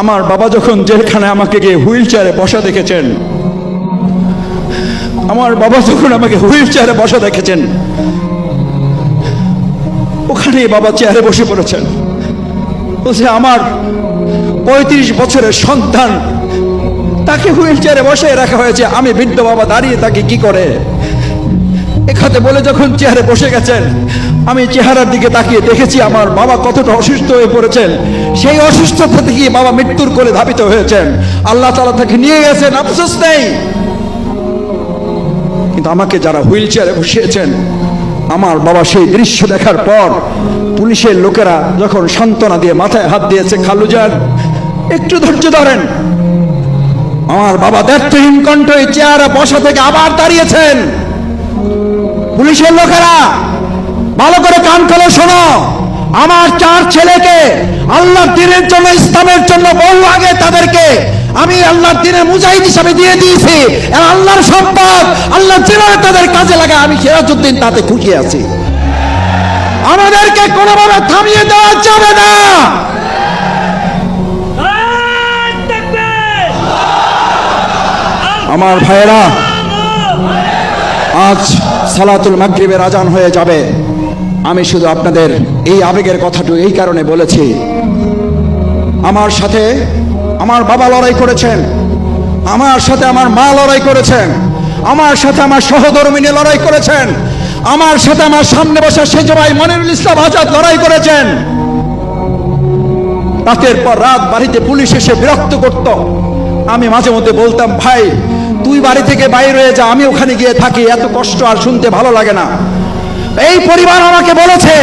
আমার বাবা যখন জেলখানে আমাকে গিয়ে হুইল চেয়ারে বসা দেখেছেন, আমার বাবা যখন আমাকে হুইল চেয়ারে বসা দেখেছেন ওখানে বাবা চেয়ারে বসে পড়েছেন। বলছে, আমার পঁয়ত্রিশ বছরের সন্তান, তাকে হুইল চেয়ারে বসে রাখা হয়েছে। আমি বৃদ্ধ বাবা দাঁড়িয়ে তাকে কি করে এখানে বলে যখন চেয়ারে বসে গেছেন, আমি চেহারার দিকে তাকিয়ে দেখেছি আমার বাবা কতটা অসুস্থ হয়ে পড়েছেন। সেই অসুস্থতা থেকে বাবা মৃত্যুর কোলে ধাবিত হয়েছেন। আল্লাহ তালা তাকে নিয়ে গেছেন, আফসোস নেই। কিন্তু আমাকে যারা হুইল চেয়ারে বসিয়েছেন, আমার বাবা সেই দৃশ্য দেখার পর পুলিশের লোকেরা যখন সান্ত্বনা দিয়ে মাথায় হাত দিয়েছে, খালু যান, একটু ধৈর্য ধরেন। আমার বাবা দায়িত্বহীন কণ্ঠ এই চেয়ারে বসা থেকে আবার দাঁড়িয়েছেন। পুলিশের লোকেরা ভালো করে কান খোলো শোনো। আমার চার ছেলেকে আল্লাহর দিনের জন্য ইসলামের জন্য বহু আগে তাদেরকে আমি আল্লাহর দিনের মুজাহিদ হিসাবে দিয়ে দিয়েছি। আল্লাহর সম্পদ আল্লাহ যেভাবে তাদের কাজে লাগে আমি সিরাজউদ্দিন তাতে খুশি আছি। আমাদেরকে কোনোভাবে থামিয়ে দেওয়া যাবে না। আমার ভাইয়েরা আজ সালাতুল মাগরিবের আজান হয়ে যাবে। আমি শুধু আপনাদের এই আবেগের কথাটু এই কারণে বলেছি। আমার সাথে আমার বাবা লড়াই করেছেন। আমার সাথে আমার মা লড়াই করেছেন। আমার সাথে আমার সহধর্মিনী লড়াই করেছেন। আমার সাথে আমার সামনে বসা সেজ ভাই মনিরুল ইসলাম আজাদ লড়াই করেছেন। রাতের পর রাত বাড়িতে পুলিশ এসে বিরক্ত করত। আমি মাঝে মধ্যে বলতাম, ভাই তুই বাড়ি থেকে বাইরে হয়ে যা, আমি ওখানে গিয়ে থাকি, এত কষ্ট আর শুনতে ভালো লাগে না। এই পরিবার আমাকে বলেছে,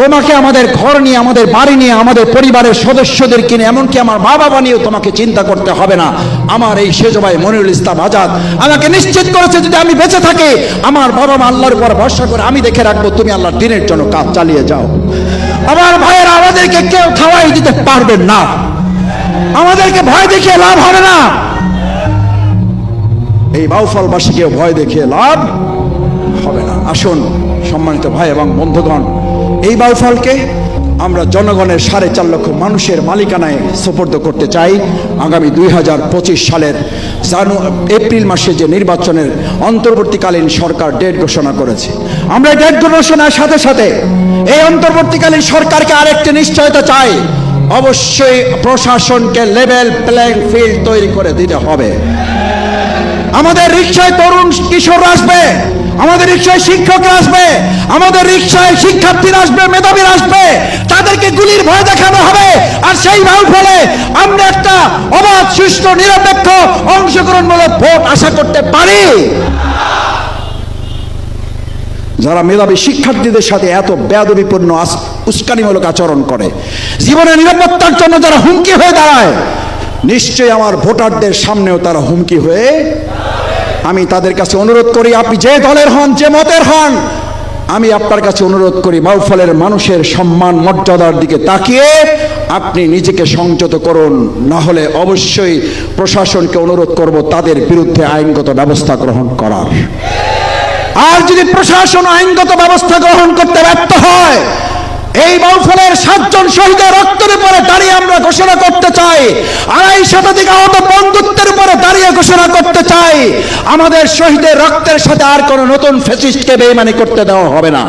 তোমাকে আমাদের ঘর নিয়ে, আমাদের বাড়ি নিয়ে, আমাদের পরিবারের সদস্যদের কিনে, এমনকি আমার মা বাবা নিয়েও তোমাকে চিন্তা করতে হবে না। আমার এই সেজ ভাই মনিরুল ইসলাম আজাদ আমাকে নিশ্চিত করেছে, যদি আমি বেঁচে থাকি, আমার বাবা মা আল্লাহর উপর ভরসা করে আমি দেখে রাখব, তুমি আল্লাহর দিনের জন্য কাজ চালিয়ে যাও। আমার ভাইয়েরা, আমাদেরকে কেউ খাওয়াই দিতে পারবেন না। আমাদেরকে ভয় দেখিয়ে লাভ হবে না। এই বাউফলবাসীকে ভয় দেখিয়ে লাভ হবে না। আসুন, সম্মানিত ভাই এবং বন্ধুগণ, এই বাউফলকে আমরা জনগণের সাড়ে চার লক্ষ মানুষের মালিকানায় সোপর্দ করতে চাই। আগামী দুই হাজার পঁচিশ সালের জানু, এপ্রিল মাসে যে নির্বাচনের অন্তর্বর্তীকালীন সরকার ডেট ঘোষণা করেছে, আমরা ডেট ঘোষণার সাথে সাথে এই অন্তর্বর্তীকালীন সরকারকে আরেকটি নিশ্চয়তা চাই। অবশ্যই প্রশাসনকে লেভেল প্লেইং ফিল্ড তৈরি করে দিতে হবে। আমাদের রিক্সায় তরুণ কিশোর আসবে, আমাদের রিক্সায় শিক্ষক আসবে, আমাদের রিক্সায় শিক্ষার্থীরা আসবে, মেধাবীরা আসবে, তাদেরকে গুলির ভয় দেখানো হবে। আর সেই ভাব ফলে আমরা একটা অবাধ, সুষ্ঠু, নিরপেক্ষ অংশগ্রহণমূলক ভোট আশা করতে পারি। যারা মেধাবী শিক্ষার্থীদের সাথে এত বেদবিপূর্ণ উস্কানিমূলক আচরণ করে, জীবনের নিরাপত্তার জন্য যারা হুমকি হয়ে দাঁড়ায়, নিশ্চয়ই আমার ভোটারদের সামনেও তারা হুমকি হয়ে আমি তাদের কাছে অনুরোধ করি, আপনি যে দলের হন, যে মতের হন, আমি আপনার কাছে অনুরোধ করি বাউফলের মানুষের সম্মান, মর্যাদার দিকে তাকিয়ে আপনি নিজেকে সংযত করুন। না হলে অবশ্যই প্রশাসনকে অনুরোধ করব তাদের বিরুদ্ধে আইনগত ব্যবস্থা গ্রহণ করার। আর যদি প্রশাসন আইনগত ব্যবস্থা গ্রহণ করতে ব্যর্থ হয়, এই বাউফলের সাতজন শহীদের রক্তের উপরে দাঁড়িয়ে আমরা ঘোষণা করতে আড়াই শতাধিক আহত বন্ধুত্বের উপরে দাঁড়িয়ে ঘোষণা করতে চাই। আমাদের শহীদের রক্তের সাথে আর কোনো নতুন ফেসিস্টকে বেইমানি করতে দেওয়া হবে না।